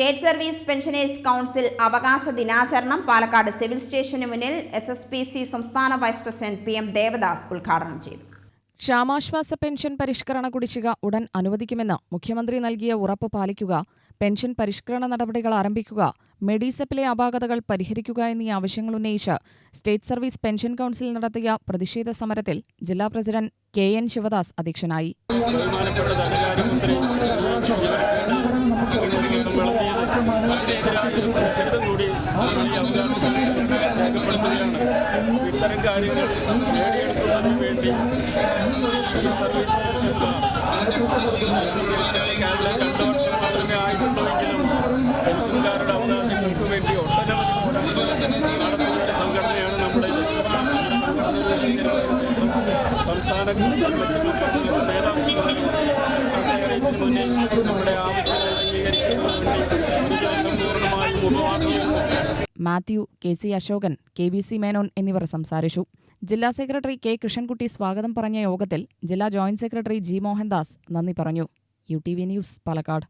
State service pensioners council അവകാശ ദിനാചരണം Palakkad civil സ്റ്റേഷന് മുന്നിൽ എസ് എസ് പി സി സംസ്ഥാന vice president P M Devadas ഉദ്ഘാടനം ചെയ്തു. ക്ഷാമാശ്വാസ പെൻഷൻ പരിഷ്കരണ കുടിശ്ശിക ഉടൻ അനുവദിക്കുമെന്ന് മുഖ്യമന്ത്രി നൽകിയ ഉറപ്പ് പാലിക്കുക പെൻഷൻ പരിഷ്കരണ നടപടികൾ ആരംഭിക്കുക മെഡിസെപ്പിലെ അപാകതകൾ പരിഹരിക്കുക എന്നീ ആവശ്യങ്ങൾ ഉന്നയിച്ച് സ്റ്റേറ്റ് സർവീസ് പെൻഷൻ കൗൺസിൽ നടത്തിയ പ്രതിഷേധ സമരത്തിൽ ജില്ലാ പ്രസിഡന്റ് കെ എൻ ശിവദാസ് അധ്യക്ഷനായി. ഒരു പ്രതിഷേധം കൂടി നമ്മൾ ഈ അവകാശത്തിൽ രേഖപ്പെടുത്തുകയാണ് ഇത്തരം കാര്യങ്ങൾ നേടിയെടുക്കുന്നതിന് വേണ്ടി സർവീസ് കേരളം രണ്ട് വർഷം മാത്രമേ ആയിട്ടുള്ളൂവെങ്കിലും പെൻഷൻകാരുടെ അവകാശങ്ങൾക്ക് വേണ്ടി ഒട്ടനവധി പോരാട്ടങ്ങൾ നടത്തുന്ന ഒരു സംഘടനയാണ് നമ്മുടെ സംഘടന ശേഷം സംസ്ഥാന കമ്മിറ്റി നേതാക്കന്മാരും സെക്രട്ടേറിയറ്റിന് മുന്നിൽ നമ്മുടെ ആവശ്യങ്ങൾ അംഗീകരിക്കുന്നതിന് വേണ്ടി ഒരു ദിവസം പൂർണമായും ഉപവാസമിരുന്നു Mathew K C Ashokan K B C Menon എന്നിവർ സംസാരിച്ചു. ജില്ലാ സെക്രട്ടറി കെ കൃഷ്ണൻകുട്ടി സ്വാഗതം പറഞ്ഞ യോഗത്തിൽ ജില്ലാ ജോയിന്റ് സെക്രട്ടറി ജി മോഹൻദാസ് നന്ദി പറഞ്ഞു. U T V news Palakkad.